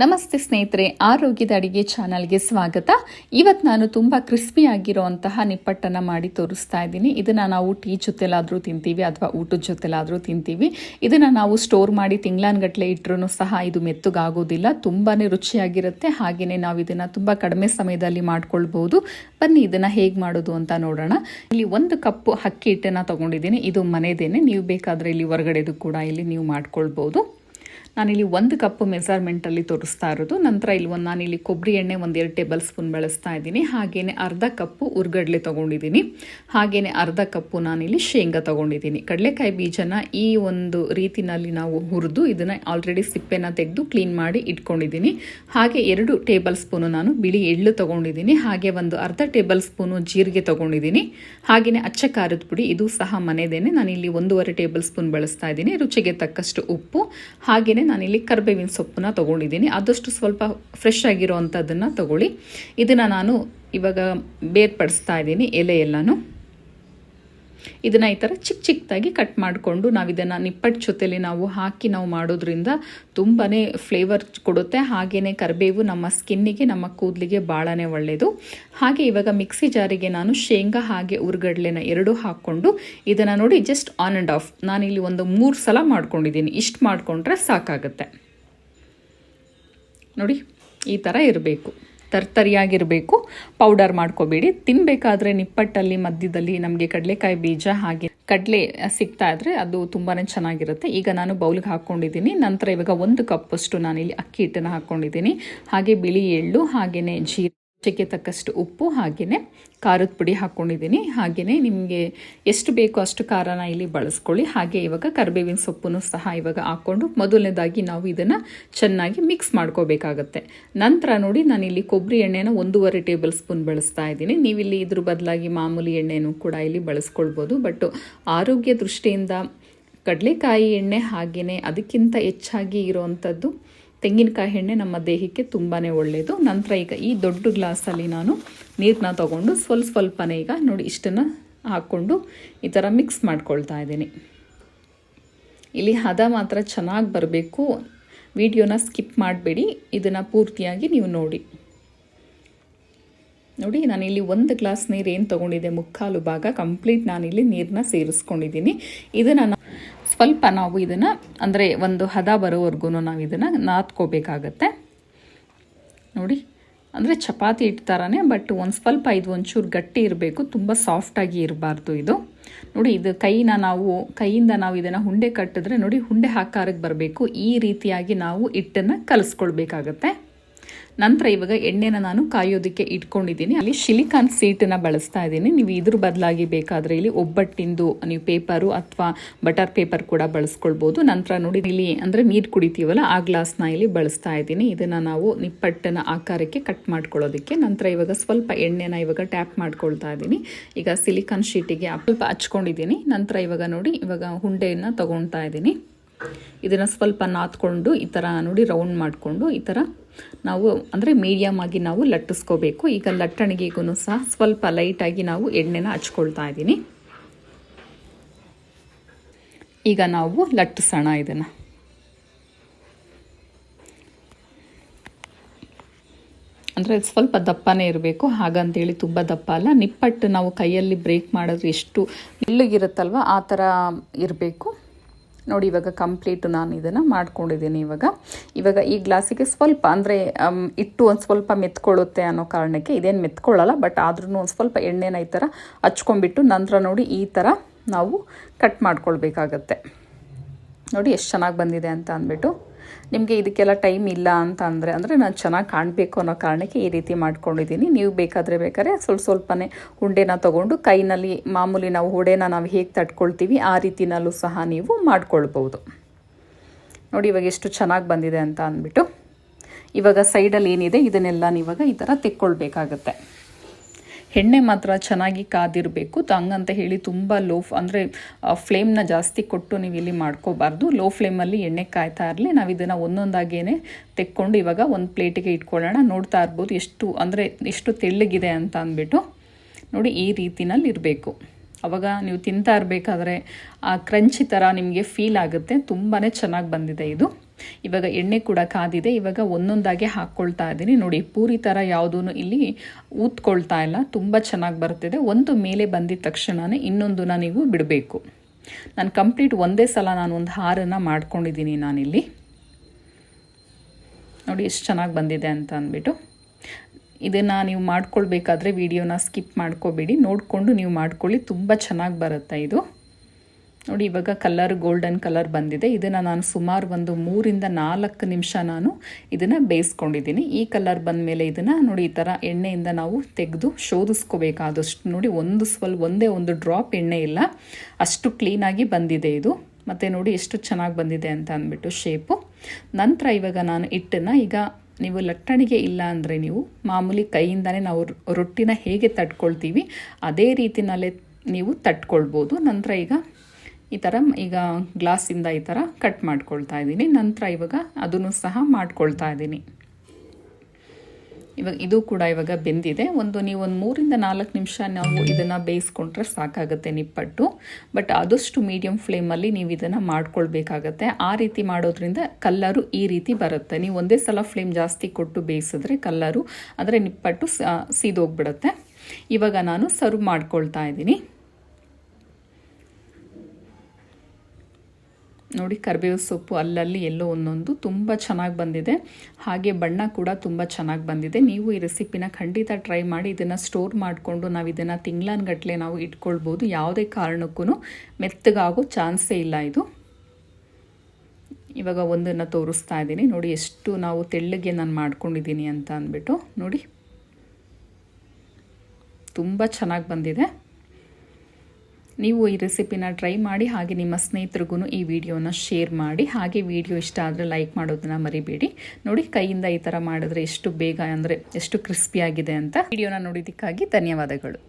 ನಮಸ್ತೆ ಸ್ನೇಹಿತರೆ, ಆರೋಗ್ಯದ ಅಡಿಗೆ ಚಾನಲ್ಗೆ ಸ್ವಾಗತ. ಇವತ್ತು ನಾನು ತುಂಬ ಕ್ರಿಸ್ಪಿ ಆಗಿರುವಂತಹ ನಿಪ್ಪಟ್ಟನ್ನು ಮಾಡಿ ತೋರಿಸ್ತಾ ಇದ್ದೀನಿ. ಇದನ್ನು ನಾವು ಟೀ ಜೊತೆಲಾದರೂ ತಿಂತೀವಿ ಅಥವಾ ಊಟದ ಜೊತೆಲಾದರೂ ತಿಂತೀವಿ. ಇದನ್ನು ನಾವು ಸ್ಟೋರ್ ಮಾಡಿ ತಿಂಗಳಾನ್ಗಟ್ಲೆ ಇಟ್ಟರೂ ಸಹ ಇದು ಮೆತ್ತಗಾಗೋದಿಲ್ಲ ತುಂಬಾ ರುಚಿಯಾಗಿರುತ್ತೆ. ಹಾಗೆಯೇ ನಾವು ಇದನ್ನು ತುಂಬ ಕಡಿಮೆ ಸಮಯದಲ್ಲಿ ಮಾಡ್ಕೊಳ್ಬೋದು. ಬನ್ನಿ ಇದನ್ನು ಹೇಗೆ ಮಾಡೋದು ಅಂತ ನೋಡೋಣ. ಇಲ್ಲಿ ಒಂದು ಕಪ್ಪು ಅಕ್ಕಿ ಹಿಟ್ಟನ್ನು ತೊಗೊಂಡಿದ್ದೀನಿ. ಇದು ಮನೆದೇನೆ. ನೀವು ಬೇಕಾದರೆ ಇಲ್ಲಿ ಹೊರಗಡೆದು ಕೂಡ ಇಲ್ಲಿ ನೀವು ಮಾಡ್ಕೊಳ್ಬೋದು. ನಾನಿಲ್ಲಿ ಒಂದು ಕಪ್ ಮೆಸರ್ಮೆಂಟಲ್ಲಿ ತೋರಿಸ್ತಾ ಇರೋದು. ನಂತರ ಇಲ್ಲಿ ಒಂದು ನಾನಿಲ್ಲಿ ಕೊಬ್ಬರಿ ಎಣ್ಣೆ ಒಂದು ಎರಡು ಟೇಬಲ್ ಸ್ಪೂನ್ ಬಳಸ್ತಾ ಇದ್ದೀನಿ. ಹಾಗೆಯೇ ಅರ್ಧ ಕಪ್ಪು ಉರ್ಗಡ್ಲೆ ತೊಗೊಂಡಿದ್ದೀನಿ. ಹಾಗೆಯೇ ಅರ್ಧ ಕಪ್ಪು ನಾನಿಲ್ಲಿ ಶೇಂಗಾ ತೊಗೊಂಡಿದ್ದೀನಿ. ಕಡಲೆಕಾಯಿ ಬೀಜನ ಈ ಒಂದು ರೀತಿನಲ್ಲಿ ನಾವು ಹುರಿದು ಇದನ್ನು ಆಲ್ರೆಡಿ ಸಿಪ್ಪೆನ ತೆಗೆದು ಕ್ಲೀನ್ ಮಾಡಿ ಇಟ್ಕೊಂಡಿದ್ದೀನಿ. ಹಾಗೆ ಎರಡು ಟೇಬಲ್ ಸ್ಪೂನು ನಾನು ಬಿಳಿ ಎಳ್ಳು ತೊಗೊಂಡಿದ್ದೀನಿ. ಹಾಗೆ ಒಂದು ಅರ್ಧ ಟೇಬಲ್ ಸ್ಪೂನು ಜೀರಿಗೆ ತೊಗೊಂಡಿದ್ದೀನಿ. ಹಾಗೆಯೇ ಅಚ್ಚ ಖಾರದ ಪುಡಿ, ಇದು ಸಹ ಮನೆದೇನೆ. ನಾನಿಲ್ಲಿ ಒಂದೂವರೆ ಟೇಬಲ್ ಸ್ಪೂನ್ ಬಳಸ್ತಾ ಇದ್ದೀನಿ. ರುಚಿಗೆ ತಕ್ಕಷ್ಟು ಉಪ್ಪು. ಹಾಗೆಯೇ ನಾನಿಲ್ಲಿ ಕರ್ಬೇವಿನ ಸೊಪ್ಪನ್ನ ತೊಗೊಂಡಿದ್ದೀನಿ. ಆದಷ್ಟು ಸ್ವಲ್ಪ ಫ್ರೆಶ್ ಆಗಿರೋ ಅಂಥದ್ದನ್ನು ತೊಗೊಳ್ಳಿ. ಇದನ್ನು ನಾನು ಇವಾಗ ಬೇರ್ಪಡಿಸ್ತಾ ಇದ್ದೀನಿ ಎಲೆ ಎಲ್ಲನೂ ಇದನ್ನು ಈ ಥರ ಚಿಕ್ಕ ಚಿಕ್ಕದಾಗಿ ಕಟ್ ಮಾಡಿಕೊಂಡು ನಾವು ಇದನ್ನು ನಿಪ್ಪಟ್ಟು ಜೊತೆಲಿ ನಾವು ಹಾಕಿ ನಾವು ಮಾಡೋದ್ರಿಂದ ತುಂಬಾ ಫ್ಲೇವರ್ ಕೊಡುತ್ತೆ. ಹಾಗೆಯೇ ಕರಿಬೇವು ನಮ್ಮ ಸ್ಕಿನ್ನಿಗೆ ನಮ್ಮ ಕೂದಲಿಗೆ ಭಾಳನೇ ಒಳ್ಳೆಯದು ಹಾಗೆ ಇವಾಗ ಮಿಕ್ಸಿ ಜಾರಿಗೆ ನಾನು ಶೇಂಗಾ ಹಾಗೆ ಉರ್ಗಡ್ಲೆನ ಎರಡೂ ಹಾಕ್ಕೊಂಡು ಇದನ್ನು ನೋಡಿ ಜಸ್ಟ್ ಆನ್ ಆ್ಯಂಡ್ ಆಫ್ ನಾನಿಲ್ಲಿ ಒಂದು ಮೂರು ಸಲ ಮಾಡ್ಕೊಂಡಿದ್ದೀನಿ. ಇಷ್ಟು ಮಾಡಿಕೊಂಡ್ರೆ ಸಾಕಾಗುತ್ತೆ. ನೋಡಿ, ಈ ಥರ ಇರಬೇಕು. ತರ್ತರಿಯಾಗಿರಬೇಕು. ಪೌಡರ್ ಮಾಡ್ಕೋಬೇಡಿ. ತಿನ್ನಬೇಕಾದ್ರೆ ನಿಪ್ಪಟ್ಟಲ್ಲಿ, ಮಧ್ಯದಲ್ಲಿ ನಮಗೆ ಕಡಲೆಕಾಯಿ ಬೀಜ ಹಾಗೆ ಕಡಲೆ ಸಿಗ್ತಾ ಇದ್ರೆ ಅದು ತುಂಬಾ ಚೆನ್ನಾಗಿರುತ್ತೆ. ಈಗ ನಾನು ಬೌಲ್ಗೆ ಹಾಕ್ಕೊಂಡಿದ್ದೀನಿ ನಂತರ ಇವಾಗ ಒಂದು ಕಪ್ಪಷ್ಟು ನಾನಿಲ್ಲಿ ಅಕ್ಕಿ ಹಿಟ್ಟನ್ನು ಹಾಕ್ಕೊಂಡಿದ್ದೀನಿ ಹಾಗೆ ಬಿಳಿ ಎಳ್ಳು ಹಾಗೆಯೇ ಜೀರಿಗೆ ರುಚಿಗೆ ತಕ್ಕಷ್ಟು ಉಪ್ಪು ಹಾಗೆಯೇ ಖಾರದ ಪುಡಿ ಹಾಕ್ಕೊಂಡಿದ್ದೀನಿ ಹಾಗೆಯೇ ನಿಮಗೆ ಎಷ್ಟು ಬೇಕೋ ಅಷ್ಟು ಖಾರನ ಇಲ್ಲಿ ಬಳಸ್ಕೊಳ್ಳಿ. ಹಾಗೆ ಇವಾಗ ಕರಿಬೇವಿನ ಸೊಪ್ಪನ್ನು ಸಹ ಇವಾಗ ಹಾಕ್ಕೊಂಡು ಮೊದಲನೇದಾಗಿ ನಾವು ಇದನ್ನು ಚೆನ್ನಾಗಿ ಮಿಕ್ಸ್ ಮಾಡ್ಕೋಬೇಕಾಗತ್ತೆ. ನಂತರ ನೋಡಿ ನಾನು ಇಲ್ಲಿ ಕೊಬ್ಬರಿ ಎಣ್ಣೆನ ಒಂದೂವರೆ ಟೇಬಲ್ ಸ್ಪೂನ್ ಬಳಸ್ತಾ ಇದ್ದೀನಿ. ನೀವಿಲ್ಲಿ ಇದ್ರ ಬದಲಾಗಿ ಮಾಮೂಲಿ ಎಣ್ಣೆನೂ ಕೂಡ ಇಲ್ಲಿ ಬಳಸ್ಕೊಳ್ಬೋದು. ಬಟ್ ಆರೋಗ್ಯ ದೃಷ್ಟಿಯಿಂದ ಕಡಲೆಕಾಯಿ ಎಣ್ಣೆ ಹಾಗೆಯೇ ಅದಕ್ಕಿಂತ ಹೆಚ್ಚಾಗಿ ಇರೋವಂಥದ್ದು ತೆಂಗಿನಕಾಯಿ ಎಣ್ಣೆ ನಮ್ಮ ದೇಹಕ್ಕೆ ತುಂಬಾ ಒಳ್ಳೆಯದು ನಂತರ ಈಗ ಈ ದೊಡ್ಡ ಗ್ಲಾಸಲ್ಲಿ ನಾನು ನೀರನ್ನ ತೊಗೊಂಡು ಸ್ವಲ್ಪ ಸ್ವಲ್ಪನೇ ಈಗ ನೋಡಿ ಇಷ್ಟನ್ನು ಹಾಕ್ಕೊಂಡು ಈ ಥರ ಮಿಕ್ಸ್ ಮಾಡ್ಕೊಳ್ತಾ ಇದ್ದೀನಿ. ಇಲ್ಲಿ ಹದ ಮಾತ್ರ ಚೆನ್ನಾಗಿ ಬರಬೇಕು. ವಿಡಿಯೋನ ಸ್ಕಿಪ್ ಮಾಡಬೇಡಿ. ಇದನ್ನು ಪೂರ್ತಿಯಾಗಿ ನೀವು ನೋಡಿ. ನೋಡಿ, ನಾನಿಲ್ಲಿ ಒಂದು ಗ್ಲಾಸ್ ನೀರು ಏನು ತೊಗೊಂಡಿದ್ದೆ? ಮುಕ್ಕಾಲು ಭಾಗ ಕಂಪ್ಲೀಟ್ ನಾನಿಲ್ಲಿ ನೀರನ್ನ ಸೇರಿಸ್ಕೊಂಡಿದ್ದೀನಿ. ಇದನ್ನು ಸ್ವಲ್ಪ ನಾವು ಇದನ್ನು, ಅಂದರೆ ಒಂದು ಹದ ಬರೋವರೆಗೂ ನಾವು ಇದನ್ನು ನಾದ್ಕೋಬೇಕಾಗತ್ತೆ. ನೋಡಿ, ಅಂದರೆ ಚಪಾತಿ ಹಿಟ್ಟು ಥರನೇ ಬಟ್ ಒಂದು ಸ್ವಲ್ಪ ಇದು ಒಂಚೂರು ಗಟ್ಟಿ ಇರಬೇಕು, ತುಂಬ ಸಾಫ್ಟಾಗಿ ಇರಬಾರ್ದು ಇದು. ನೋಡಿ, ಇದು ಕೈನ ನಾವು, ಕೈಯಿಂದ ನಾವು ಇದನ್ನು ಹುಂಡೆ ಕಟ್ಟಿದ್ರೆ, ನೋಡಿ, ಹುಂಡೆ ಆಕಾರಕ್ಕೆ ಬರಬೇಕು. ಈ ರೀತಿಯಾಗಿ ನಾವು ಹಿಟ್ಟನ್ನು ಕಲಿಸ್ಕೊಳ್ಬೇಕಾಗತ್ತೆ. ನಂತರ ಇವಾಗ ಎಣ್ಣೆನ ನಾನು ಕಾಯೋದಕ್ಕೆ ಇಟ್ಕೊಂಡಿದ್ದೀನಿ. ಅಲ್ಲಿ ಶಿಲಿಕಾನ್ ಸೀಟನ್ನು ಬಳಸ್ತಾ ಇದ್ದೀನಿ. ನೀವು ಇದ್ರ ಬದಲಾಗಿ ಬೇಕಾದರೆ ಇಲ್ಲಿ ಒಬ್ಬಟ್ಟಿಂದು ನೀವು ಪೇಪರು ಅಥವಾ ಬಟರ್ ಪೇಪರ್ ಕೂಡ ಬಳಸ್ಕೊಳ್ಬೋದು. ನಂತರ ನೋಡಿ ಇಲ್ಲಿ ಅಂದರೆ ನೀರು ಕುಡಿತೀವಲ್ಲ, ಆ ಗ್ಲಾಸ್ನ ಇಲ್ಲಿ ಬಳಸ್ತಾ ಇದ್ದೀನಿ. ಇದನ್ನು ನಾವು ನಿಪ್ಪಟ್ಟನ ಆಕಾರಕ್ಕೆ ಕಟ್ ಮಾಡ್ಕೊಳ್ಳೋದಕ್ಕೆ. ನಂತರ ಇವಾಗ ಸ್ವಲ್ಪ ಎಣ್ಣೆನ ಇವಾಗ ಟ್ಯಾಪ್ ಮಾಡ್ಕೊಳ್ತಾ ಇದ್ದೀನಿ. ಈಗ ಸಿಲಿಕಾನ್ ಶೀಟಿಗೆ ಸ್ವಲ್ಪ ಹಚ್ಕೊಂಡಿದ್ದೀನಿ. ನಂತರ ಇವಾಗ ನೋಡಿ, ಇವಾಗ ಹುಂಡೆಯನ್ನು ತಗೊಳ್ತಾ ಇದ್ದೀನಿ. ಇದನ್ನು ಸ್ವಲ್ಪ ನಾದ್ಕೊಂಡು ಈ ಥರ ನೋಡಿ ರೌಂಡ್ ಮಾಡಿಕೊಂಡು ಈ ಥರ ನಾವು ಅಂದರೆ ಮೀಡಿಯಮ್ ಆಗಿ ನಾವು ಲಟ್ಟಿಸ್ಕೋಬೇಕು. ಈಗ ಲಟ್ಟಣಿಗೆಗೂ ಸಹ ಸ್ವಲ್ಪ ಲೈಟಾಗಿ ನಾವು ಎಣ್ಣೆನ ಹಚ್ಕೊಳ್ತಾ ಇದ್ದೀನಿ. ಈಗ ನಾವು ಲಟ್ಟಿಸೋಣ ಇದನ್ನು. ಅಂದರೆ ಸ್ವಲ್ಪ ದಪ್ಪನೇ ಇರಬೇಕು. ಹಾಗಂತೇಳಿ ತುಂಬ ದಪ್ಪ ಅಲ್ಲ. ನಿಪ್ಪಟ್ಟು ನಾವು ಕೈಯಲ್ಲಿ ಬ್ರೇಕ್ ಮಾಡಿದ್ರೆ ಎಷ್ಟು ಇಲ್ಲಿಗಿರುತ್ತಲ್ವ ಆ ಥರ ಇರಬೇಕು. ನೋಡಿ, ಇವಾಗ ಕಂಪ್ಲೀಟ್ ನಾನು ಇದನ್ನು ಮಾಡ್ಕೊಂಡಿದ್ದೀನಿ ಇವಾಗ. ಇವಾಗ ಈ ಗ್ಲಾಸಿಗೆ ಸ್ವಲ್ಪ ಅಂದರೆ ಇಟ್ಟು ಒಂದು ಸ್ವಲ್ಪ ಮೆತ್ಕೊಳ್ಳುತ್ತೆ ಅನ್ನೋ ಕಾರಣಕ್ಕೆ ಇದೇನು ಮೆತ್ಕೊಳ್ಳಲ್ಲ ಬಟ್ ಆದ್ರೂ ಒಂದು ಸ್ವಲ್ಪ ಎಣ್ಣೆನ ಈ ಥರ ಹಚ್ಕೊಂಡ್ಬಿಟ್ಟು ನಂತರ ನೋಡಿ ಈ ಥರ ನಾವು ಕಟ್ ಮಾಡ್ಕೊಳ್ಬೇಕಾಗತ್ತೆ. ನೋಡಿ, ಎಷ್ಟು ಚೆನ್ನಾಗಿ ಬಂದಿದೆ ಅಂತ ಅಂದ್ಬಿಟ್ಟು. ನಿಮಗೆ ಇದಕ್ಕೆಲ್ಲ ಟೈಮ್ ಇಲ್ಲ ಅಂತ ಅಂದರೆ ಅಂದರೆ ನಾನು ಚೆನ್ನಾಗಿ ಕಾಣಬೇಕು ಅನ್ನೋ ಕಾರಣಕ್ಕೆ ಈ ರೀತಿ ಮಾಡ್ಕೊಂಡಿದ್ದೀನಿ. ನೀವು ಬೇಕಾದರೆ ಬೇಕಾದ್ರೆ ಸ್ವಲ್ಪ ಸ್ವಲ್ಪನೇ ಉಂಡೆನ ತೊಗೊಂಡು ಕೈನಲ್ಲಿ ಮಾಮೂಲಿ ನಾವು ಉಡೆನ ನಾವು ಹೇಗೆ ತಟ್ಕೊಳ್ತೀವಿ, ಆ ರೀತಿನಲ್ಲೂ ಸಹ ನೀವು ಮಾಡ್ಕೊಳ್ಬೋದು ನೋಡಿ, ಇವಾಗ ಎಷ್ಟು ಚೆನ್ನಾಗಿ ಬಂದಿದೆ ಅಂತ ಅಂದ್ಬಿಟ್ಟು, ಇವಾಗ ಸೈಡಲ್ಲಿ ಏನಿದೆ, ಇದನ್ನೆಲ್ಲ ನೀವಾಗ ಈ ಥರ ತೆಕ್ಕೊಳ್ಬೇಕಾಗತ್ತೆ. ಎಣ್ಣೆ ಮಾತ್ರ ಚೆನ್ನಾಗಿ ಕಾದಿರಬೇಕು. ಹಂಗಂತ ಹೇಳಿ ತುಂಬ ಲೋ ಅಂದರೆ ಫ್ಲೇಮ್ನ ಜಾಸ್ತಿ ಕೊಟ್ಟು ನೀವು ಇಲ್ಲಿ ಮಾಡ್ಕೋಬಾರ್ದು. ಲೋ ಫ್ಲೇಮಲ್ಲಿ ಎಣ್ಣೆ ಕಾಯ್ತಾ ಇರಲಿ. ನಾವು ಇದನ್ನು ಒಂದೊಂದಾಗೇ ತೆಕ್ಕೊಂಡು ಇವಾಗ ಒಂದು ಪ್ಲೇಟಿಗೆ ಇಟ್ಕೊಳ್ಳೋಣ. ನೋಡ್ತಾ ಇರ್ಬೋದು ಎಷ್ಟು, ಅಂದರೆ, ಎಷ್ಟು ತೆಳ್ಳಗಿದೆ ಅಂತ ಅಂದ್ಬಿಟ್ಟು. ನೋಡಿ, ಈ ರೀತಿನಲ್ಲಿ ಇರಬೇಕು. ಅವಾಗ ನೀವು ತಿಂತಾ ಇರಬೇಕಾದ್ರೆ, ಆ ಕ್ರಂಚಿ ಥರ ನಿಮಗೆ ಫೀಲ್ ಆಗುತ್ತೆ. ತುಂಬಾ ಚೆನ್ನಾಗಿ ಬಂದಿದೆ ಇದು. ಇವಾಗ ಎಣ್ಣೆ ಕೂಡ ಕಾದಿದೆ. ಇವಾಗ ಒಂದೊಂದಾಗೆ ಹಾಕ್ಕೊಳ್ತಾ ಇದ್ದೀನಿ. ನೋಡಿ, ಪೂರಿ ಥರ ಯಾವುದೂ ಇಲ್ಲಿ ಊತ್ಕೊಳ್ತಾ ಇಲ್ಲ. ತುಂಬ ಚೆನ್ನಾಗಿ ಬರ್ತಿದೆ. ಒಂದು ಮೇಲೆ ಬಂದಿದ ತಕ್ಷಣನೇ ಇನ್ನೊಂದನ್ನ ನೀವು ಬಿಡಬೇಕು. ನಾನು ಕಂಪ್ಲೀಟ್ ಒಂದೇ ಸಲ ನಾನು ಒಂದು ಹಾರನ್ನು ಮಾಡ್ಕೊಂಡಿದ್ದೀನಿ ನಾನಿಲ್ಲಿ. ನೋಡಿ, ಎಷ್ಟು ಚೆನ್ನಾಗಿ ಬಂದಿದೆ ಅಂತ ಅಂದ್ಬಿಟ್ಟು. ಇದನ್ನು ನೀವು ಮಾಡ್ಕೊಳ್ಬೇಕಾದ್ರೆ ವಿಡಿಯೋನ ಸ್ಕಿಪ್ ಮಾಡ್ಕೋಬೇಡಿ. ನೋಡಿಕೊಂಡು ನೀವು ಮಾಡ್ಕೊಳ್ಳಿ. ತುಂಬ ಚೆನ್ನಾಗಿ ಬರುತ್ತೆ ಇದು. ನೋಡಿ, ಇವಾಗ ಕಲರ್ ಗೋಲ್ಡನ್ ಕಲರ್ ಬಂದಿದೆ. ಇದನ್ನು ನಾನು ಸುಮಾರು ಒಂದು ಮೂರಿಂದ ನಾಲ್ಕು ನಿಮಿಷ ನಾನು ಇದನ್ನು ಬೇಯಿಸ್ಕೊಂಡಿದ್ದೀನಿ. ಈ ಕಲರ್ ಬಂದ ಮೇಲೆ ಇದನ್ನು ನೋಡಿ, ಈ ಥರ ಎಣ್ಣೆಯಿಂದ ನಾವು ತೆಗೆದು ಶೋಧಿಸ್ಕೋಬೇಕಾದಷ್ಟು ನೋಡಿ, ಒಂದು ಸ್ವಲ್ಪ, ಒಂದೇ ಒಂದು ಡ್ರಾಪ್ ಎಣ್ಣೆ ಇಲ್ಲ, ಅಷ್ಟು ಕ್ಲೀನಾಗಿ ಬಂದಿದೆ ಇದು. ಮತ್ತು ನೋಡಿ, ಎಷ್ಟು ಚೆನ್ನಾಗಿ ಬಂದಿದೆ ಅಂತ ಅಂದ್ಬಿಟ್ಟು ಶೇಪು ನಂತರ ಇವಾಗ ನಾನು ಹಿಟ್ಟನ್ನು, ಈಗ ನೀವು ಲಟ್ಟಣಿಗೆ ಇಲ್ಲ ಅಂದರೆ ನೀವು ಮಾಮೂಲಿ ಕೈಯಿಂದನೇ ನಾವು ರೊಟ್ಟಿನ ಹೇಗೆ ತಟ್ಕೊಳ್ತೀವಿ, ಅದೇ ರೀತಿನಲ್ಲೇ ನೀವು ತಟ್ಕೊಳ್ಬೋದು. ನಂತರ ಈಗ ಈ ಥರ ಈಗ ಗ್ಲಾಸಿಂದ ಈ ಥರ ಕಟ್ ಮಾಡ್ಕೊಳ್ತಾ ಇದ್ದೀನಿ. ನಂತರ ಇವಾಗ ಅದನ್ನು ಸಹ ಮಾಡ್ಕೊಳ್ತಾ ಇದ್ದೀನಿ. ಇವಾಗ ಇದು ಕೂಡ ಇವಾಗ ಬೆಂದಿದೆ. ಒಂದು ನೀವು ಒಂದು ಮೂರಿಂದ ನಾಲ್ಕು ನಿಮಿಷ ನಾವು ಇದನ್ನು ಬೇಯಿಸ್ಕೊಂಡ್ರೆ ಸಾಕಾಗುತ್ತೆ ನಿಪ್ಪಟ್ಟು. ಬಟ್ ಆದಷ್ಟು ಮೀಡಿಯಮ್ ಫ್ಲೇಮಲ್ಲಿ ನೀವು ಇದನ್ನು ಮಾಡ್ಕೊಳ್ಬೇಕಾಗತ್ತೆ. ಆ ರೀತಿ ಮಾಡೋದ್ರಿಂದ ಕಲ್ಲರು ಈ ರೀತಿ ಬರುತ್ತೆ. ನೀವು ಒಂದೇ ಸಲ ಫ್ಲೇಮ್ ಜಾಸ್ತಿ ಕೊಟ್ಟು ಬೇಯಿಸಿದ್ರೆ ಕಲ್ಲರು ಅಂದರೆ ನಿಪ್ಪಟ್ಟು ಸೀದೋಗ್ಬಿಡುತ್ತೆ. ಇವಾಗ ನಾನು ಸರ್ವ್ ಮಾಡ್ಕೊಳ್ತಾ ಇದ್ದೀನಿ. ನೋಡಿ ಕರಿಬೇವು ಸೊಪ್ಪು ಅಲ್ಲಲ್ಲಿ ಎಲ್ಲೋ ಒಂದೊಂದು ತುಂಬ ಚೆನ್ನಾಗಿ ಬಂದಿದೆ. ಹಾಗೆ ಬಣ್ಣ ಕೂಡ ತುಂಬ ಚೆನ್ನಾಗಿ ಬಂದಿದೆ. ನೀವು ಈ ರೆಸಿಪಿನ ಖಂಡಿತ ಟ್ರೈ ಮಾಡಿ, ಇದನ್ನು ಸ್ಟೋರ್ ಮಾಡಿಕೊಂಡು ನಾವು ಇದನ್ನು ತಿಂಗ್ಳನ್ಗಟ್ಟಲೆ ನಾವು ಇಟ್ಕೊಳ್ಬೋದು. ಯಾವುದೇ ಕಾರಣಕ್ಕೂ ಮೆತ್ತಗಾಗೋ ಚಾನ್ಸೇ ಇಲ್ಲ ಇದು. ಇವಾಗ ಒಂದನ್ನು ತೋರಿಸ್ತಾ ಇದ್ದೀನಿ. ನೋಡಿ, ಎಷ್ಟು ನಾವು ತೆಳ್ಳಗೆ ನಾನು ಮಾಡ್ಕೊಂಡಿದ್ದೀನಿ ಅಂತ ಅಂದ್ಬಿಟ್ಟು ನೋಡಿ. ತುಂಬ ಚೆನ್ನಾಗಿ ಬಂದಿದೆ. ನೀವು ಈ ರೆಸಿಪಿನ ಟ್ರೈ ಮಾಡಿ ಹಾಗೆ ನಿಮ್ಮ ಸ್ನೇಹಿತರಿಗೂ ಈ ವಿಡಿಯೋನ ಶೇರ್ ಮಾಡಿ. ಹಾಗೆ ವಿಡಿಯೋ ಇಷ್ಟ ಆದರೆ ಲೈಕ್ ಮಾಡೋದನ್ನ ಮರಿಬೇಡಿ. ನೋಡಿ, ಕೈಯಿಂದ ಈ ಥರ ಮಾಡಿದ್ರೆ ಎಷ್ಟು ಬೇಗ ಅಂದರೆ ಎಷ್ಟು ಕ್ರಿಸ್ಪಿಯಾಗಿದೆ ಅಂತ ವಿಡಿಯೋನ ನೋಡಿದ್ದಕ್ಕಾಗಿ ಧನ್ಯವಾದಗಳು.